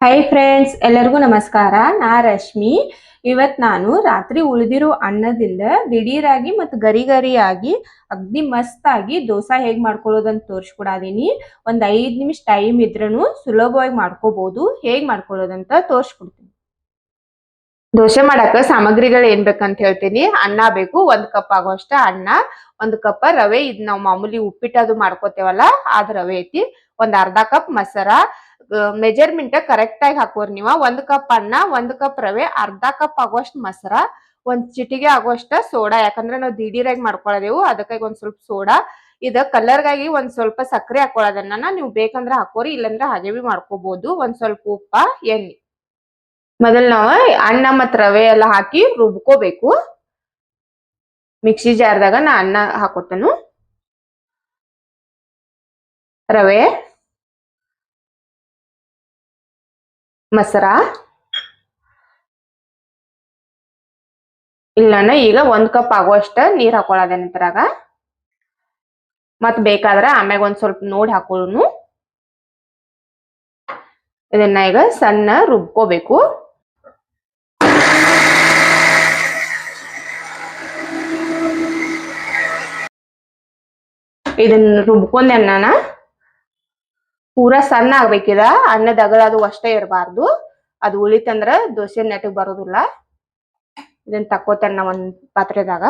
Hi friends ಎಲ್ಲರಿಗೂ ನಮಸ್ಕಾರ. ನಾ ರಶ್ಮಿ. ಇವತ್ ನಾನು ರಾತ್ರಿ ಉಳಿದಿರೋ ಅನ್ನದಿಂದ ದಿಢೀರಾಗಿ ಮತ್ತು ಗರಿ ಗರಿಯಾಗಿ ಅಗ್ದಿ ಮಸ್ತಾಗಿ ದೋಸಾ ಹೇಗ್ ಮಾಡ್ಕೊಳ್ಳೋದಂತ ತೋರಿಸ್ಕೊಡಾದೀನಿ ಒಂದ್ ಐದ್ ನಿಮಿಷ ಟೈಮ್ ಇದ್ರೂ ಸುಲಭವಾಗಿ ಮಾಡ್ಕೋಬಹುದು ಹೇಗ್ ಮಾಡ್ಕೊಳ್ಳೋದಂತ ತೋರಿಸ್ಕೊಡ್ತೀನಿ. ದೋಸೆ ಮಾಡಾಕ ಸಾಮಗ್ರಿಗಳು ಏನ್ ಬೇಕಂತ ಹೇಳ್ತೀನಿ. ಅನ್ನ ಬೇಕು, ಒಂದ್ ಕಪ್ ಆಗೋಷ್ಟ ಅನ್ನ, ಒಂದ್ ಕಪ್ ರವೆ. ಇದ್ ನಾವು ಮಾಮೂಲಿ ಉಪ್ಪಿಟ್ಟು ಅದು ಮಾಡ್ಕೋತೇವಲ್ಲ, ಅದ್ ರವೆ ಐತಿ. ಒಂದ್ ಅರ್ಧ ಕಪ್ ಮಸರ ಮೆಜರ್ಮೆಂಟ್ ಕರೆಕ್ಟ್ ಆಗಿ ಹಾಕೋರಿ ನೀವ. ಒಂದ್ ಕಪ್ ಅನ್ನ, ಒಂದ್ ಕಪ್ ರವೆ, ಅರ್ಧ ಕಪ್ ಆಗೋಷ್ಟ್ ಮೊಸರ, ಒಂದ್ ಚಿಟಿಗೆ ಆಗೋಷ್ಟ ಸೋಡಾ. ಯಾಕಂದ್ರೆ ನಾವು ದಿಢೀರಾಗಿ ಮಾಡ್ಕೊಳ್ಳೋದೇವು ಅದಕ್ಕಾಗಿ ಒಂದ್ ಸ್ವಲ್ಪ ಸೋಡಾ. ಇದ ಕಲರ್ಗಾಗಿ ಒಂದ್ ಸ್ವಲ್ಪ ಸಕ್ಕರೆ ಹಾಕೊಳ್ಳೋದನ್ನ ನೀವು ಬೇಕಂದ್ರೆ ಹಾಕೋರಿ, ಇಲ್ಲಂದ್ರೆ ಹಾಗೆ ಬಿ ಮಾಡ್ಕೋಬಹುದು ಒಂದ್ ಸ್ವಲ್ಪ ಉಪ್ಪ, ಎಣ್ಣೆ. ಮೊದಲ್ ನಾವು ಅನ್ನ ಮತ್ ರವೆ ಎಲ್ಲ ಹಾಕಿ ರುಬ್ಕೋಬೇಕು. ಮಿಕ್ಸಿ ಜಾರ್ದಾಗ ನಾ ಅನ್ನ ಹಾಕೋತನು. ರವೆ. ಮಸರ. ಇಲ್ಲನ ಈಗ ಒಂದ್ ಕಪ್ ಆಗುವಷ್ಟ ನೀರ್ ಹಾಕೊಳ್ಳೋದೇನ ಇದ್ರಾಗ ಮತ್ ಬೇಕಾದ್ರ ಆಮ್ಯಾಗ ಒಂದ್ ಸ್ವಲ್ಪ ನೋಡಿ ಹಾಕೊಳ್ಳುನು ಇದನ್ನ ಈಗ ಸಣ್ಣ ರುಬ್ಕೋಬೇಕು. ಇದನ್ನ ರುಬ್ಕೊಂಡೆ ಅನ್ನನ ಪೂರಾ ಸಣ್ಣ ಆಗ್ಬೇಕಿದ. ಅನ್ನದ ಅಗಲ ಅದು ಅಷ್ಟೇ ಇರಬಾರ್ದು. ಅದು ಉಳಿತಂದ್ರ ದೋಸೆ ನೆಟ್ಟಿಗೆ ಬರೋದಿಲ್ಲ. ಇದನ್ನ ತಕ್ಕೋತೇನೆ ಒಂದ್ ಪಾತ್ರೆದಾಗ.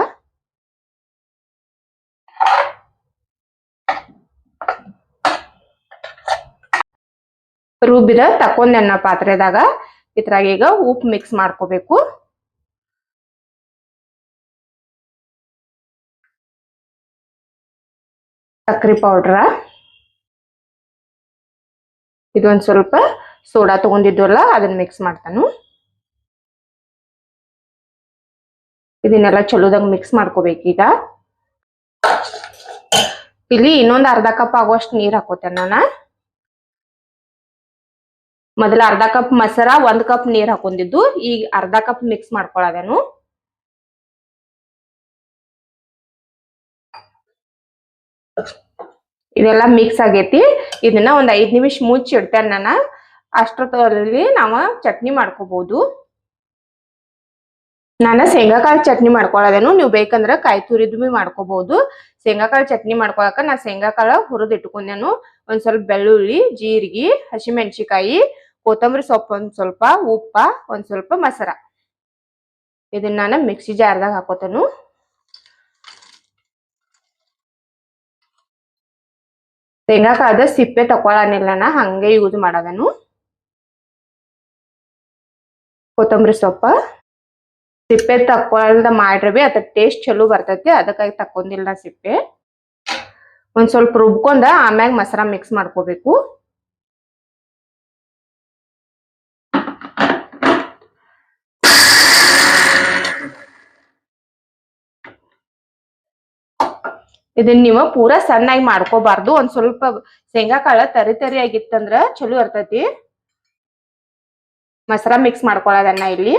ರುಬ್ಬಿದ ತಕೊಂಡೆನ್ನ ಪಾತ್ರೆದಾಗ. ಇದ್ರಾಗ ಈಗ ಉಪ್ಪು ಮಿಕ್ಸ್ ಮಾಡ್ಕೋಬೇಕು. ಸಕ್ರಿ ಪೌಡ್ರ. ಇದೊಂದ್ ಸ್ವಲ್ಪ ಸೋಡಾ ತಗೊಂಡಿದ್ವಲ್ಲ, ಅದನ್ನ ಮಿಕ್ಸ್ ಮಾಡ್ತಾನು. ಇದನ್ನೆಲ್ಲ ಚಲೋದಂಗ್ ಮಿಕ್ಸ್ ಮಾಡ್ಕೋಬೇಕೀಗ ಇಲ್ಲಿ ಇನ್ನೊಂದು ಅರ್ಧ ಕಪ್ ಆಗುವಷ್ಟು ನೀರ್ ಹಾಕೋತೇನೆ ನಾನು. ಮೊದಲ ಅರ್ಧ ಕಪ್ ಮಸರ, ಒಂದ್ ಕಪ್ ನೀರ್ ಹಾಕೊಂಡಿದ್ದು ಈಗ ಅರ್ಧ ಕಪ್ ಮಿಕ್ಸ್ ಮಾಡ್ಕೊಳ್ಳೋದೇನು ಇದೆಲ್ಲ ಮಿಕ್ಸ್ ಆಗೈತಿ. ಇದನ್ನ ಒಂದ್ ಐದ್ ನಿಮಿಷ ಮುಚ್ಚಿ ಇಡ್ತೇನೆ ನಾನು. ಅಷ್ಟೊತ್ತಲ್ಲಿ ನಾವ ಚಟ್ನಿ ಮಾಡ್ಕೋಬಹುದು ನಾನು ಶೇಂಗಾಕಾಳು ಚಟ್ನಿ ಮಾಡ್ಕೊಳ್ಳೋದೇನು ನೀವು ಬೇಕಂದ್ರೆ ಕಾಯಿ ತುರಿದು ಮಾಡ್ಕೋಬಹುದು ಶೇಂಗಾಕಾಳು ಚಟ್ನಿ ಮಾಡ್ಕೊಳಕ ನಾ ಶೇಂಗಾಕಾಳ ಹುರಿದ್ ಇಟ್ಕೊಂಡೇನು. ಒಂದ್ ಸ್ವಲ್ಪ ಬೆಳ್ಳುಳ್ಳಿ, ಜೀರಿಗೆ ಹಸಿಮೆಣಸಿಕಾಯಿ ಕೊತ್ತಂಬರಿ ಸೊಪ್ಪು ಒಂದ್ ಸ್ವಲ್ಪ, ಉಪ್ಪ ಒಂದ್ ಸ್ವಲ್ಪ ಮೊಸರ ಇದನ್ನ ನಾನು ಮಿಕ್ಸಿ ಜಾರ್ದಾಗ ಹಾಕೋತೇನು. ಶೇಂಗಾಕಾಳದ ಸಿಪ್ಪೆ ತಕೊಳನಿಲ್ಲ ನಾ ಹಂಗೆ ಯೂಸ್ ಮಾಡೋದನು. ಕೊತ್ತಂಬರಿ ಸೊಪ್ಪ. ಸಿಪ್ಪೆ ತಕೊಳ್ದ ಮಾಡ್ರಿ ಬಿ ಅದ್ರ ಟೇಸ್ಟ್ ಚಲೋ ಬರ್ತೈತಿ ಅದಕ್ಕಾಗಿ ತಕೊಂಡಿಲ್ಲ ಸಿಪ್ಪೆ. ಒಂದ್ ಸ್ವಲ್ಪ ರುಬ್ಕೊಂಡ ಆಮ್ಯಾಗ ಮಸಾಲ ಮಿಕ್ಸ್ ಮಾಡ್ಕೋಬೇಕು. ಇದನ್ನ ನೀವು ಪೂರಾ ಸಣ್ಣಾಗಿ ಮಾಡ್ಕೋಬಾರ್ದು. ಒಂದ್ ಸ್ವಲ್ಪ ಶೇಂಗಾ ಕಾಳ ತರಿ ತರಿ ಆಗಿತ್ತಂದ್ರ ಚಲೋ ಇರ್ತೈತಿ. ಮಸರ ಮಿಕ್ಸ್ ಮಾಡ್ಕೊಳ್ಳೋದನ್ನ ಇಲ್ಲಿ.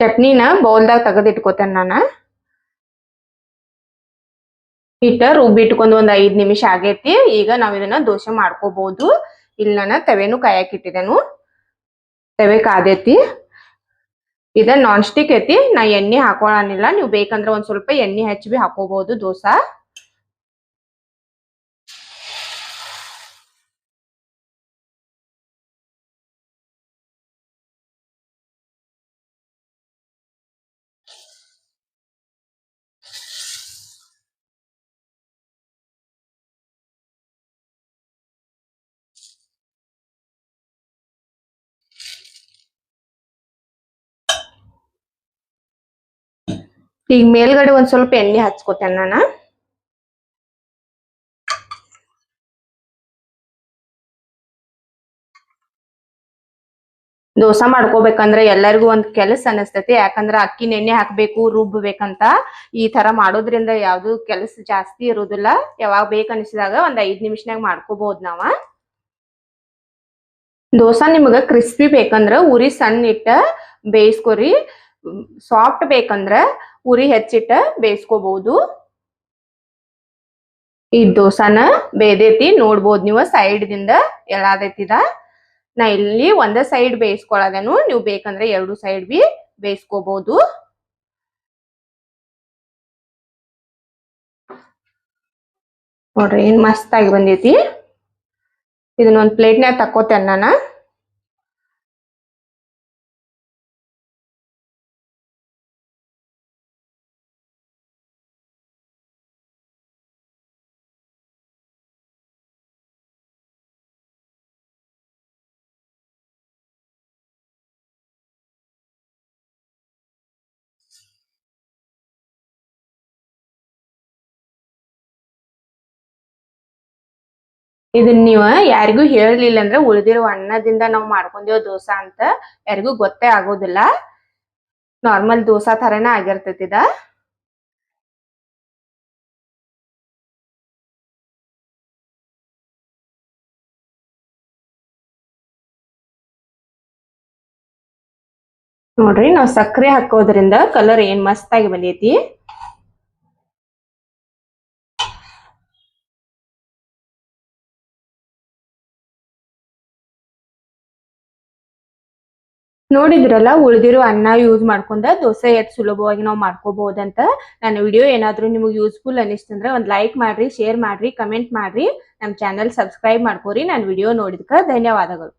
ಚಟ್ನಿನ ಬೌಲ್ದಾಗ ತೆಗೆದಿಟ್ಕೋತೇನೆ ನಾನು. ಹಿಟ್ಟ ರುಬ್ಬಿಟ್ಕೊಂಡ್ ಒಂದ್ ಐದ್ ನಿಮಿಷ ಆಗೈತಿ. ಈಗ ನಾವ್ ಇದನ್ನ ದೋಸೆ ಮಾಡ್ಕೋಬಹುದು ಇಲ್ಲಿ ನಾನು ತವೆನು ಕಾಯಕ್ ಇಟ್ಟಿದೆನು ತವೆ ಕಾದೈತಿ. ಇದ ನಾನ್ ಸ್ಟಿಕ್ ಐತಿ. ನಾ ಎಣ್ಣೆ ಹಾಕೊಳನಿಲ್ಲ ನೀವು ಬೇಕಂದ್ರ ಒಂದ್ ಸ್ವಲ್ಪ ಎಣ್ಣೆ ಹಚ್ಚಿ ಹಾಕೋಬಹುದು ದೋಸಾ. ಈಗ ಮೇಲ್ಗಡೆ ಒಂದ್ ಸ್ವಲ್ಪ ಎಣ್ಣೆ ಹಚ್ಕೋತೇನೆ ನಾನು. ದೋಸಾ ಮಾಡ್ಕೋಬೇಕಂದ್ರೆ ಎಲ್ಲರಿಗೂ ಒಂದ್ ಕೆಲಸ ಅನಿಸ್ತೈತಿ. ಯಾಕಂದ್ರ ಅಕ್ಕಿ ನೆನೆ ಹಾಕ್ಬೇಕು, ರುಬ್ಬೇಕಂತ ಈ ತರ ಮಾಡೋದ್ರಿಂದ ಯಾವ್ದು ಕೆಲಸ ಜಾಸ್ತಿ ಇರೋದಿಲ್ಲ. ಯಾವಾಗ ಬೇಕನ್ಸಿದಾಗ ಒಂದ್ ಐದ್ ನಿಮಿಷನಾಗ ಮಾಡ್ಕೋಬಹುದು ನಾವ. ದೋಸಾ ನಿಮಗ ಕ್ರಿಸ್ಪಿ ಬೇಕಂದ್ರ, ಉರಿ ಸಣ್ಣ ಇಟ್ಟ ಬೇಯಿಸ್ಕೊರಿ. ಸಾಫ್ಟ್ ಬೇಕಂದ್ರ ಉರಿ ಹೆಚ್ಚಿಟ್ಟ ಬೇಯಿಸ್ಕೋಬಹುದು ಈ ದೋಸಾನ ಬೇದೈತಿ ನೋಡ್ಬೋದು ನೀವು ಸೈಡ್ ದಿಂದ ಎಳಾದೈತಿದ ನಾ ಇಲ್ಲಿ ಒಂದ ಸೈಡ್ ಬೇಯಿಸ್ಕೊಳ್ಳೋದೇನು ನೀವು ಬೇಕಂದ್ರೆ ಎರಡು ಸೈಡ್ ಬಿ ಬೇಯಿಸ್ಕೋಬಹುದು ನೋಡ್ರಿ ಏನ್ ಮಸ್ತ್ ಆಗಿ ಬಂದೈತಿ. ಇದನ್ನ ಒಂದ್ ಪ್ಲೇಟ್ನ್ಯಾಗ ತಕ್ಕೋತೇನೆ ನಾನು. ಇದನ್ನ ನೀವು ಯಾರಿಗೂ ಹೇಳಲಿಲ್ಲ ಅಂದ್ರೆ ಉಳಿದಿರೋ ಅನ್ನದಿಂದ ನಾವು ಮಾಡ್ಕೊಂದೇವ್ ದೋಸಾ ಅಂತ ಯಾರಿಗೂ ಗೊತ್ತೇ ಆಗೋದಿಲ್ಲ. ನಾರ್ಮಲ್ ದೋಸಾ ತರನ ಆಗಿರ್ತೈತಿ ಇದ. ನೋಡ್ರಿ, ನಾವ್ ಸಕ್ಕರೆ ಹಾಕೋದ್ರಿಂದ ಕಲರ್ ಏನ್ ಮಸ್ತ್ ಆಗಿ ಬಂದೈತಿ ನೋಡಿದ್ರಲ್ಲ, ಉಳಿದಿರೋ ಅನ್ನ ಯೂಸ್ ಮಾಡ್ಕೊಂಡ ದೋಸೆ ಎಷ್ಟು ಸುಲಭವಾಗಿ ನಾವು ಮಾಡ್ಕೋಬಹುದಂತ ನನ್ನ ವಿಡಿಯೋ ಏನಾದ್ರೂ ನಿಮಗೆ ಯೂಸ್ಫುಲ್ ಅನಿಸ್ತಂದ್ರೆ ಒಂದು ಲೈಕ್ ಮಾಡ್ರಿ ಶೇರ್ ಮಾಡ್ರಿ ಕಮೆಂಟ್ ಮಾಡ್ರಿ. ನಮ್ಮ ಚಾನಲ್ ಸಬ್ಸ್ಕ್ರೈಬ್ ಮಾಡ್ಕೋರಿ. ನನ್ನ ವಿಡಿಯೋ ನೋಡಿದ್ಕ ಧನ್ಯವಾದಗಳು.